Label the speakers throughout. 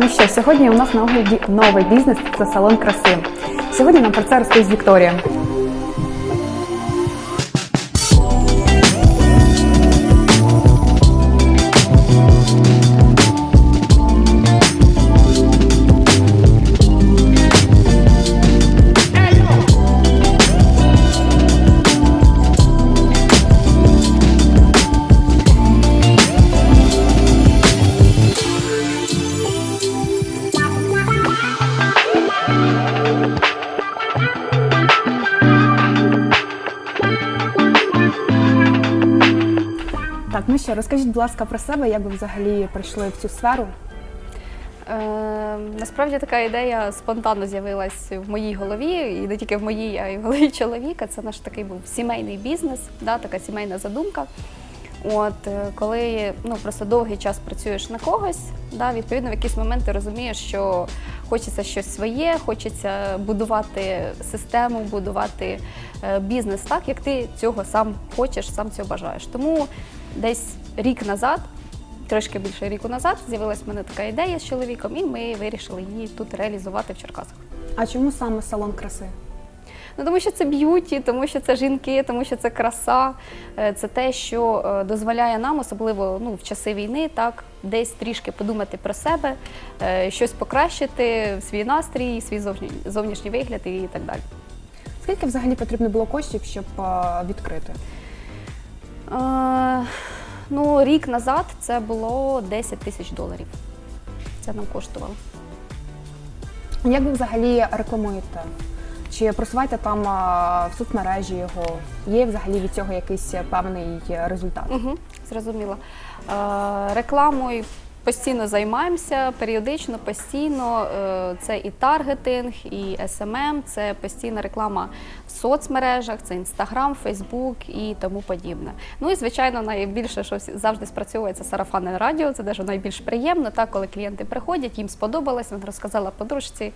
Speaker 1: Ну що, сьогодні у нас на огляді новий бізнес це салон краси. Сьогодні нам про це розповість Вікторія. Що, розкажіть, будь ласка, про себе, як ви взагалі прийшли в цю сферу?
Speaker 2: Е, насправді така ідея спонтанно з'явилась в моїй голові, і не тільки в моїй, а й в голові чоловіка. Це наш такий був сімейний бізнес, да, така сімейна задумка. От е, коли ну просто довгий час працюєш на когось, да, відповідно в якийсь момент ти розумієш, що хочеться щось своє, хочеться будувати систему, будувати е, бізнес так, як ти цього сам хочеш, сам цього бажаєш. Тому десь рік назад трошки більше ріку назад з'явилась в мене така ідея з чоловіком, і ми вирішили її тут реалізувати в Черкасах.
Speaker 1: А чому саме салон краси?
Speaker 2: Ну тому що це б'юті, тому що це жінки, тому що це краса, Е, це те, що е, дозволяє нам, особливо ну, в часи війни, так десь трішки подумати про себе, е, щось покращити, свій настрій, свій зовні- зовнішній вигляд і так далі.
Speaker 1: Скільки взагалі потрібно було коштів, щоб відкрити?
Speaker 2: Ну, рік назад це було 10 тисяч доларів. Це нам коштувало.
Speaker 1: Як ви взагалі рекламуєте? Чи просуваєте там в соцмережі його? Є взагалі від цього якийсь певний результат?
Speaker 2: Угу, зрозуміло. Е, рекламою постійно займаємося, періодично, постійно. Е, це і таргетинг, і SMM, це постійна реклама в соцмережах, це Інстаграм, Фейсбук і тому подібне. Ну і звичайно, найбільше, що завжди спрацьовує, це сарафанне радіо. Це даже найбільш приємно, так, коли клієнти приходять, їм сподобалось, він розказала подружці,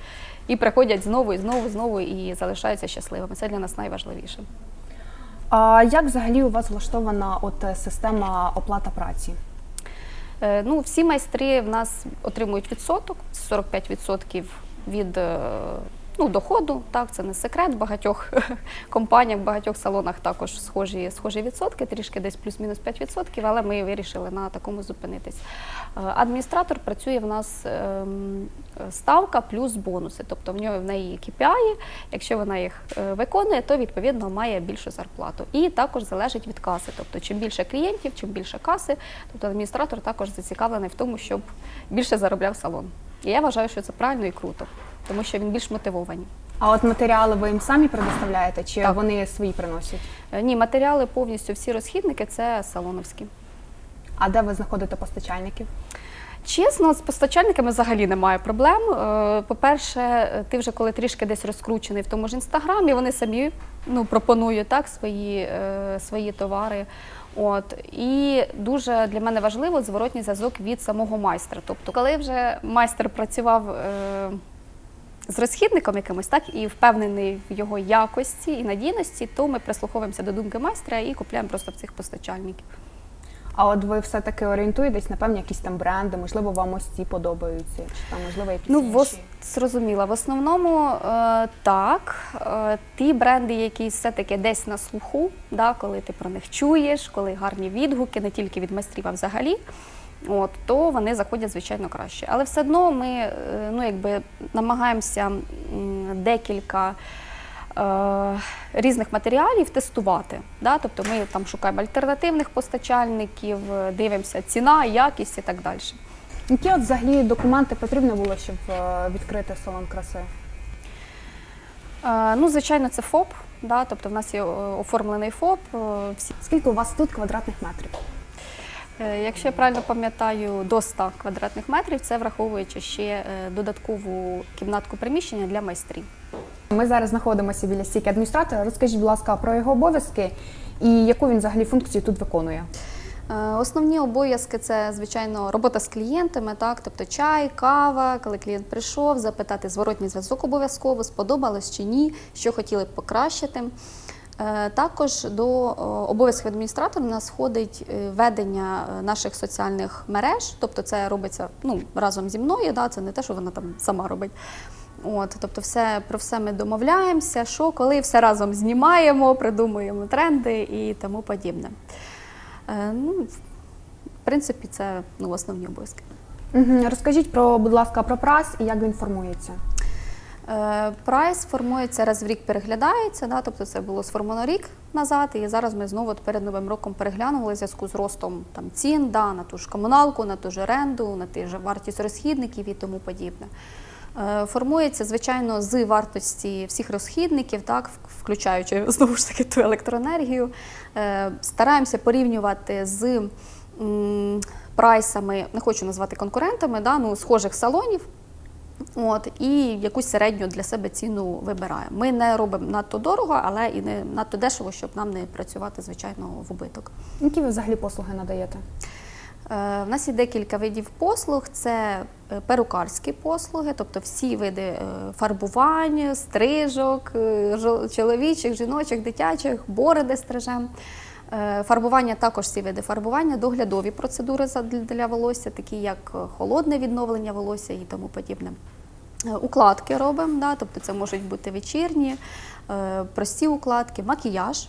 Speaker 2: і приходять знову і знову, знову і залишаються щасливими. Це для нас найважливіше.
Speaker 1: А як взагалі у вас влаштована от е, система оплата праці?
Speaker 2: Е, Ну, всі майстри в нас отримують відсоток, 45% від е, ну, доходу. Так, це не секрет. В багатьох компаніях, в багатьох салонах також схожі, схожі відсотки, трішки десь плюс-мінус 5%, але ми вирішили на такому зупинитись. Е, Адміністратор працює в нас ем, ставка плюс бонуси, тобто в нього в неї KPI, якщо вона їх е, виконує, то відповідно має більшу зарплату. І також залежить від каси. Тобто, чим більше клієнтів, чим більше каси, тобто адміністратор також зацікавлений в тому, щоб більше заробляв салон. І я вважаю, що це правильно і круто, тому що він більш мотивований.
Speaker 1: А от матеріали ви їм самі предоставляєте, чи
Speaker 2: Так.
Speaker 1: вони свої приносять?
Speaker 2: Е, Ні, матеріали повністю всі розхідники це салоновські.
Speaker 1: А де ви знаходите постачальників?
Speaker 2: Чесно, з постачальниками взагалі немає проблем. Е, По-перше, ти вже коли трішки десь розкручений в тому ж інстаграмі, вони самі ну, пропонують так, свої, е, свої товари. От і дуже для мене важливо зворотній зв'язок від самого майстра. Тобто, коли вже майстер працював з розхідником якимось, так і впевнений в його якості і надійності, то ми прислуховуємося до думки майстра і купуємо просто в цих постачальників.
Speaker 1: А от ви все-таки орієнтуєтесь на певні якісь там бренди, можливо, вам ось ці подобаються, чи там можливо якісь
Speaker 2: Ну,
Speaker 1: інші?
Speaker 2: в ос- зрозуміла. В основному е, так. Е, ті бренди, які все-таки десь на слуху, да, коли ти про них чуєш, коли гарні відгуки, не тільки від майстрів, а взагалі. От, то вони заходять звичайно краще. Але все одно ми е, ну, якби, намагаємося декілька е, різних матеріалів тестувати. Да? Тобто ми там шукаємо альтернативних постачальників, е, дивимося ціна, якість і так далі.
Speaker 1: Які от взагалі документи потрібно було, щоб відкрити салон краси?
Speaker 2: Ну, звичайно, це ФОП. Да? Тобто в нас є оформлений ФОП.
Speaker 1: Скільки у вас тут квадратних метрів?
Speaker 2: Е, Якщо я правильно пам'ятаю, до 100 квадратних метрів, це враховуючи ще е, додаткову кімнатку приміщення для майстрів.
Speaker 1: Ми зараз знаходимося біля стійки адміністратора. Розкажіть, будь ласка, про його обов'язки і яку він взагалі функцію тут виконує?
Speaker 2: Е, Основні обов'язки це, звичайно, робота з клієнтами, так, тобто чай, кава, коли клієнт прийшов, запитати зворотній зв'язок обов'язково, сподобалось чи ні, що хотіли б покращити. Е, Також до е, обов'язків адміністратора нас входить е, ведення наших соціальних мереж, тобто це робиться ну, разом зі мною, да, це не те, що вона там сама робить. От, тобто, все про все ми домовляємося, що коли все разом знімаємо, придумуємо тренди і тому подібне. Ну, в принципі, це ну, основні обов'язки.
Speaker 1: Розкажіть про, будь ласка, про прайс і як він формується.
Speaker 2: Е, Прайс формується раз в рік, переглядається. Да, тобто це було сформовано рік назад, і зараз ми знову перед новим роком переглянули в зв'язку з ростом там цін, да, на ту ж комуналку, на ту ж оренду, на ті ж вартість розхідників і тому подібне. Е, Формується, звичайно, з вартості всіх розхідників, так, включаючи знову ж таки ту електроенергію. Е, Стараємося порівнювати з прайсами, не хочу назвати конкурентами, да, ну, схожих салонів. От, і якусь середню для себе ціну вибираємо. Ми не робимо надто дорого, але і не надто дешево, щоб нам не працювати, звичайно, в убиток.
Speaker 1: Які ви взагалі послуги надаєте?
Speaker 2: Е, В нас є декілька видів послуг. Це е, перукарські послуги, тобто всі види е, фарбувань, стрижок, е, чоловічих, жіночих, дитячих, бороди стрижем. Е, Фарбування також всі види фарбування, доглядові процедури для- волосся, такі як е, холодне відновлення волосся і тому подібне. Е, Укладки робимо, да, тобто це можуть бути вечірні, е, прості укладки, макіяж.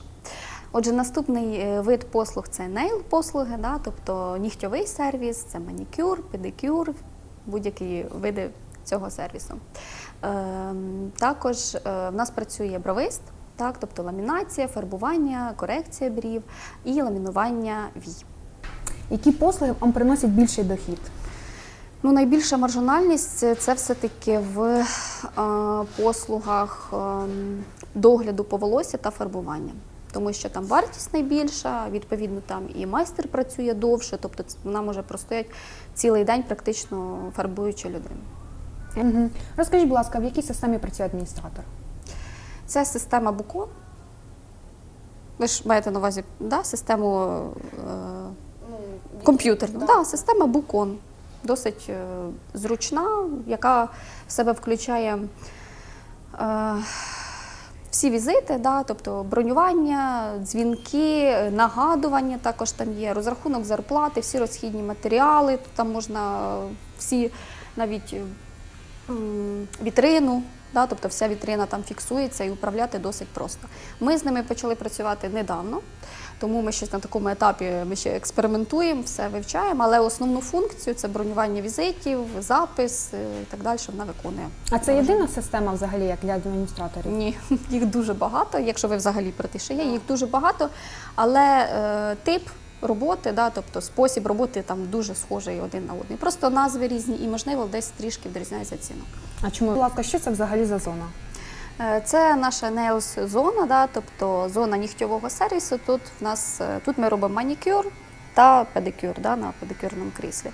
Speaker 2: Отже, наступний е, вид послуг це нейл-послуги, да, тобто нігтьовий сервіс, це манікюр, педикюр, будь-які види цього сервісу. Ем, Також в нас працює бровист, так, тобто ламінація, фарбування, корекція брів і ламінування вій.
Speaker 1: Які послуги вам приносять більший дохід?
Speaker 2: Ну, найбільша маржинальність це- все-таки в е, послугах ем, догляду по волосся та фарбування. Тому що там вартість найбільша, відповідно, там і майстер працює довше, тобто вона може простояти цілий день, практично фарбуючи людину.
Speaker 1: Угу. Розкажіть, будь ласка, в якій системі працює адміністратор?
Speaker 2: Це система Букон. Ви ж маєте на увазі да, систему е, комп'ютерну. Да. система Букон. Досить е, зручна, яка в себе включає е, всі візити, да, тобто бронювання, дзвінки, нагадування також там є, розрахунок зарплати, всі розхідні матеріали. Там можна е, всі навіть вітрину, да, тобто вся вітрина там фіксується і управляти досить просто. Ми з ними почали працювати недавно, тому ми ще на такому етапі ми ще експериментуємо, все вивчаємо, але основну функцію це бронювання візитів, запис е, і так далі, вона виконує.
Speaker 1: А це єдина система взагалі як для адміністраторів?
Speaker 2: Ні, їх дуже багато. Якщо ви взагалі про те, що є, їх дуже багато, але е, тип роботи, да, тобто спосіб роботи там дуже схожий один на один. Просто назви різні і, можливо, десь трішки відрізняється ціна.
Speaker 1: А чому, будь ласка, що це взагалі за зона?
Speaker 2: Е, Це наша nails зона, да, тобто зона нігтьового сервісу. Тут в нас е, тут ми робимо манікюр та педикюр да, на педикюрному кріслі.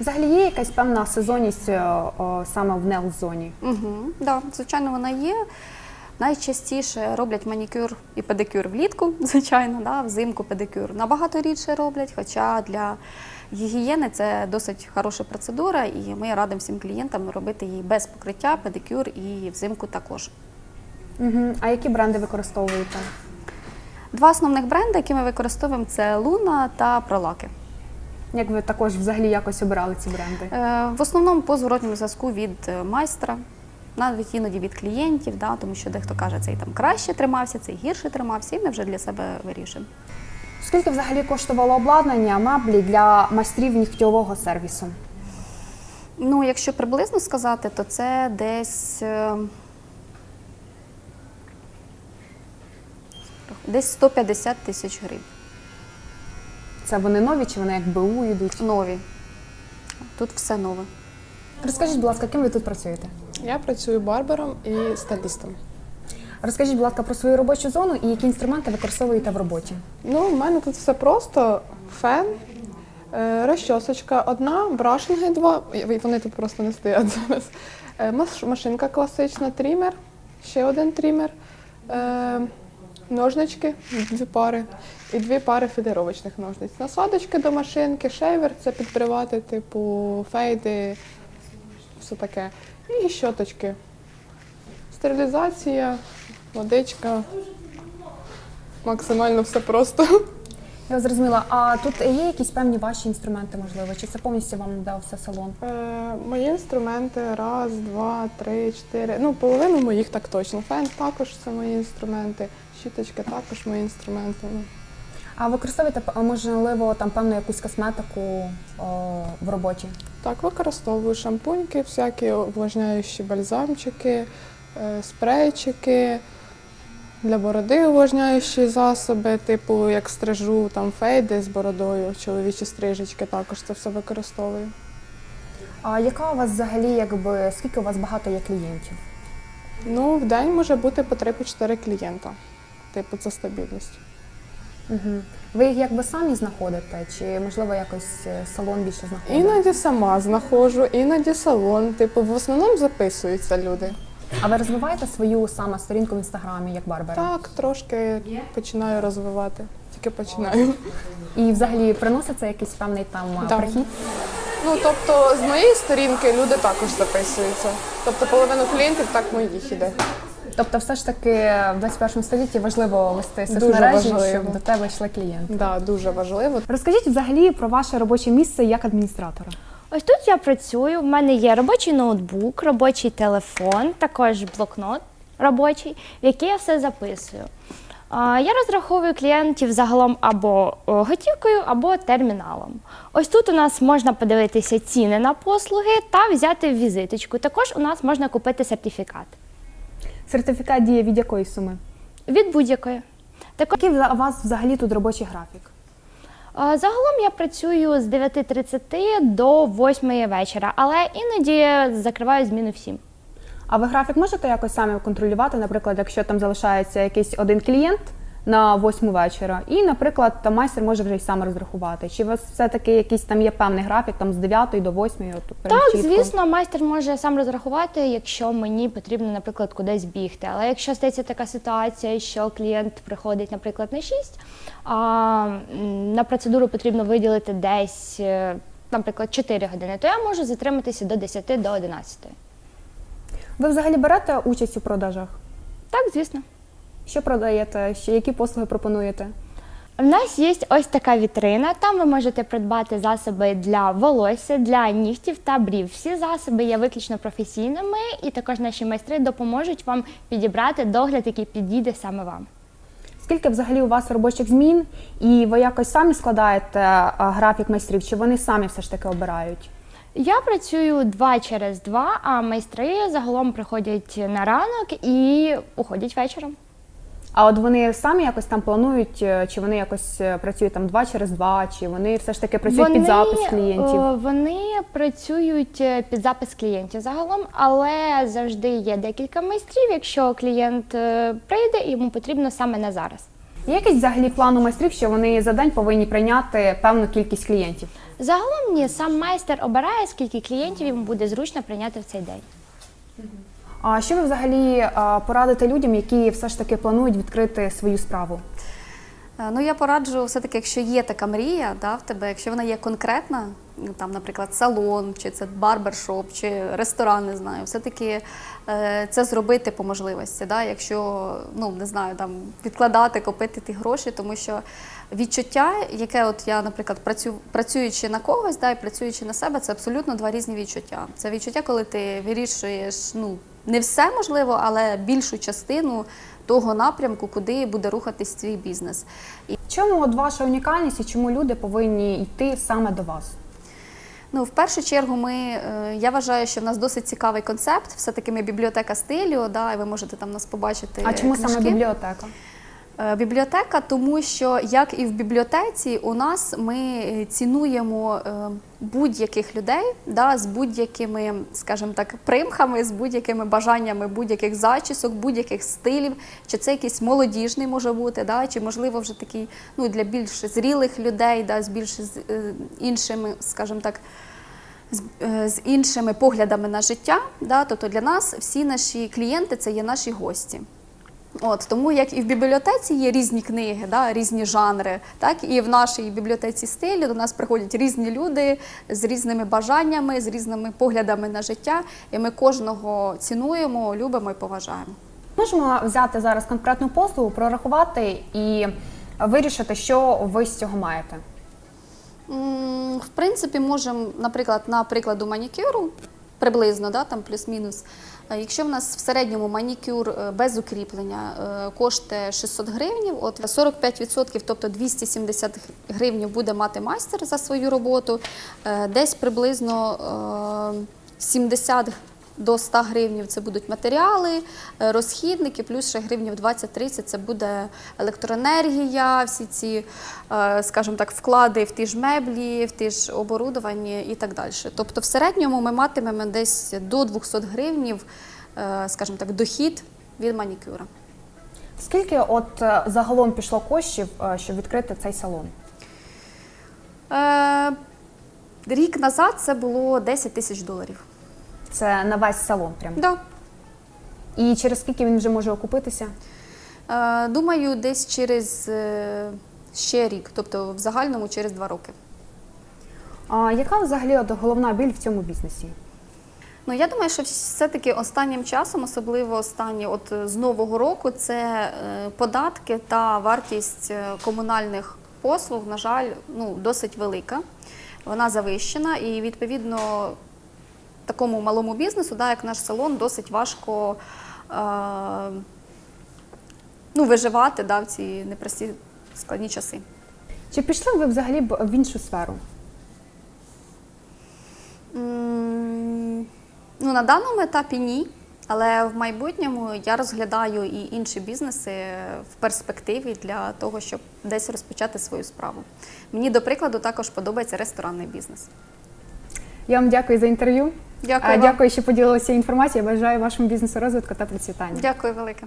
Speaker 1: Взагалі є якась певна сезонність е, о, саме в нел-зоні?
Speaker 2: Угу, да, звичайно, вона є. Найчастіше роблять манікюр і педикюр влітку, звичайно, да, взимку педикюр набагато рідше роблять, хоча для гігієни це досить хороша процедура, і ми радимо всім клієнтам робити її без покриття, педикюр і взимку також.
Speaker 1: Угу. А які бренди використовуєте?
Speaker 2: Два основних бренди, які ми використовуємо, це Луна та Пролаки.
Speaker 1: Як ви також взагалі якось обирали ці бренди?
Speaker 2: Е, В основному по зворотньому зв'язку від майстра, навіть іноді від клієнтів, да, тому що дехто каже, цей там краще тримався, цей гірше тримався, і ми вже для себе вирішимо.
Speaker 1: Скільки взагалі коштувало обладнання меблі для майстрів нігтьового сервісу?
Speaker 2: Ну, якщо приблизно сказати, то це десь. е, Десь 150 тисяч гривень.
Speaker 1: Це вони нові чи вони як БУ йдуть?
Speaker 2: Нові. Тут все нове.
Speaker 1: Розкажіть, будь ласка, ким ви тут працюєте?
Speaker 3: Я працюю барбером і стилістом.
Speaker 1: Розкажіть, будь ласка, про свою робочу зону і які інструменти використовуєте в роботі?
Speaker 3: Ну, в мене тут все просто: фен, е, розчосочка одна, брашинги два. і Вони тут просто не стоять зараз. Е, маш- Машинка класична, трімер, ще один трімер, е, ножнички, дві пари, і дві пари філіровочних ножниць. Насадочки до машинки, шейвер це підбривати, типу фейди, все таке. І щоточки. Стерилізація, водичка, максимально все просто.
Speaker 1: Я зрозуміла. А тут є якісь певні ваші інструменти, можливо, чи це повністю вам дав все салон?
Speaker 3: Е, мої інструменти раз, два, три, чотири. Ну, половину моїх так точно. Фен також це мої інструменти, щіточки також мої інструменти. Ну,
Speaker 1: А використовуєте можливо там певну якусь косметику о, в роботі?
Speaker 3: Так, використовую шампуньки, всякі увлажняючі бальзамчики, е, спрейчики. Для бороди увлажняючі засоби, типу як стрижу, там фейди з бородою, чоловічі стрижечки також це все використовую.
Speaker 1: А яка у вас взагалі, якби скільки у вас багато є клієнтів?
Speaker 3: Ну, в день може бути по 3-4 клієнта. Типу, це стабільність.
Speaker 1: Угу. Ви їх якби самі знаходите, чи можливо якось е, салон більше знаходить?
Speaker 3: Іноді сама знаходжу, іноді салон. Типу, в основному записуються люди.
Speaker 1: А ви розвиваєте свою саме сторінку в інстаграмі як барбера?
Speaker 3: Так, трошки починаю розвивати. Тільки починаю.
Speaker 1: І взагалі приносить це якийсь певний там
Speaker 3: Да.
Speaker 1: прихід?
Speaker 3: Ну тобто, з моєї сторінки люди також записуються. Тобто половина клієнтів так моїх іде.
Speaker 1: Тобто, все ж таки в 21 столітті важливо вести
Speaker 3: Дуже
Speaker 1: соцмережі,
Speaker 3: важливо.
Speaker 1: щоб до тебе йшли клієнти.
Speaker 3: Да, дуже важливо.
Speaker 1: Розкажіть взагалі про ваше робоче місце як адміністратора.
Speaker 4: Ось тут я працюю. В мене є робочий ноутбук, робочий телефон, також блокнот робочий, в який я все записую. А, Я розраховую клієнтів загалом або о, готівкою, або терміналом. Ось тут у нас можна подивитися ціни на послуги та взяти візиточку. Також у нас можна купити сертифікат
Speaker 1: Сертифікат діє від якої суми?
Speaker 4: від будь-якої. Також
Speaker 1: Який у вас взагалі тут робочий графік?
Speaker 4: а, загалом я працюю з 9.30 до 8 вечора, але іноді закриваю зміну в 7.
Speaker 1: А ви графік можете якось самі контролювати, наприклад, якщо там залишається якийсь один клієнт на восьму вечора, і, наприклад, там майстер може вже й сам розрахувати. Чи у вас все-таки якийсь там є певний графік там з 9 до 8? От, прям
Speaker 4: Так,
Speaker 1: чітко?
Speaker 4: звісно, майстер може сам розрахувати, якщо мені потрібно, наприклад, кудись бігти. Але якщо стається така ситуація, що клієнт приходить, наприклад, на 6, а на процедуру потрібно виділити десь, е, наприклад, 4 години, то я можу затриматися до 10 до 11.
Speaker 1: Ви взагалі берете участь у продажах?
Speaker 4: Так, звісно.
Speaker 1: Що продаєте? Які послуги пропонуєте?
Speaker 4: У нас є ось така вітрина. Там ви можете придбати засоби для волосся, для нігтів та брів. Всі засоби є виключно професійними, і також наші майстри допоможуть вам підібрати догляд, який підійде саме вам.
Speaker 1: Скільки взагалі у вас робочих змін, і ви якось самі складаєте графік майстрів, чи вони самі все ж таки обирають?
Speaker 4: Я працюю два через два, а майстри загалом приходять на ранок і уходять вечором.
Speaker 1: А от вони самі якось там планують, е, чи вони якось е, працюють там два через два, чи вони все ж таки працюють під запис клієнтів?
Speaker 4: е, Вони працюють під запис клієнтів загалом, але завжди є декілька майстрів. Якщо клієнт прийде, і йому потрібно саме на зараз.
Speaker 1: Є якийсь взагалі план у майстрів, що вони за день повинні прийняти певну кількість клієнтів?
Speaker 4: Загалом ні, сам майстер обирає, скільки клієнтів йому буде зручно прийняти в цей день.
Speaker 1: А що ви взагалі а, порадите людям, які все ж таки планують відкрити свою справу?
Speaker 2: Е, Ну, я пораджу все-таки, якщо є така мрія, да, в тебе, якщо вона є конкретна, ну, там, наприклад, салон, чи це барбершоп, чи ресторан, не знаю, все-таки е, це зробити по можливості. Да, якщо ну, не знаю, там, відкладати, копити ті гроші, тому що відчуття, яке от я, наприклад, працю, працюючи на когось, да, і працюючи на себе, це абсолютно два різні відчуття. Це відчуття, коли ти вирішуєш, ну, не все можливо, але більшу частину того напрямку, куди буде рухатись твій бізнес. І
Speaker 1: Чому от ваша унікальність і чому люди повинні йти саме до вас?
Speaker 2: ну, в першу чергу, ми е, я вважаю, що в нас досить цікавий концепт. Все таки ми бібліотека стилю, да, і ви можете там нас побачити.
Speaker 1: А чому
Speaker 2: книжки.
Speaker 1: саме бібліотека?
Speaker 2: Е, Бібліотека, тому що як і в бібліотеці, у нас ми е, цінуємо е, будь-яких людей да, з будь-якими, скажімо так, примхами, з будь-якими бажаннями будь-яких зачісок, будь-яких стилів. Чи це якийсь молодіжний може бути, да, чи можливо вже такий ну, для більш зрілих людей, да, з більш з, іншими, скажімо так. З іншими поглядами на життя, да, тобто для нас всі наші клієнти це є наші гості. От тому як і в бібліотеці є різні книги, да, різні жанри, так і в нашій бібліотеці стилю до нас приходять різні люди з різними бажаннями, з різними поглядами на життя, і ми кожного цінуємо, любимо і поважаємо.
Speaker 1: Можемо взяти зараз конкретну послугу, прорахувати і вирішити, що ви з цього маєте.
Speaker 2: В принципі, можемо, наприклад, на прикладу манікюру, приблизно, да, там плюс-мінус. Якщо в нас в середньому манікюр е, без укріплення е, коштує 600 гривнів, от 45%, тобто 270 гривнів буде мати майстер за свою роботу, е, десь приблизно е, 70 до 100 гривнів це будуть матеріали, е, розхідники, плюс ще гривнів 20-30 це буде електроенергія, всі ці, е, скажімо так, вклади в ті ж меблі, в ті ж оборудовані і так далі. Тобто в середньому ми матимемо десь до 200 гривнів, е, скажімо так, дохід від манікюра.
Speaker 1: Скільки от загалом пішло коштів, щоб відкрити цей салон?
Speaker 2: Рік назад це було 10 тисяч доларів.
Speaker 1: Це на весь салон прям.
Speaker 2: Да.
Speaker 1: І через скільки він вже може окупитися?
Speaker 2: Е, Думаю, десь через е, ще рік, тобто в загальному через два роки.
Speaker 1: А яка взагалі от головна біль в цьому бізнесі?
Speaker 2: Ну я думаю, що все-таки останнім часом, особливо останні, от е, з нового року, це податки та вартість комунальних послуг, на жаль, ну досить велика. Вона завищена, і відповідно такому малому бізнесу, да, як наш салон, досить важко е, ну, виживати да, в ці непрості складні часи.
Speaker 1: Чи пішли ви взагалі б в іншу сферу?
Speaker 2: М, Ну, на даному етапі ні. Але в майбутньому я розглядаю і інші бізнеси в перспективі для того, щоб десь розпочати свою справу. Мені, до прикладу, також подобається ресторанний бізнес.
Speaker 1: Я вам дякую за інтерв'ю.
Speaker 2: Дякую вам.
Speaker 1: Дякую, що поділилися інформацією. Бажаю вашому бізнесу розвитку та процвітання.
Speaker 2: Дякую велике.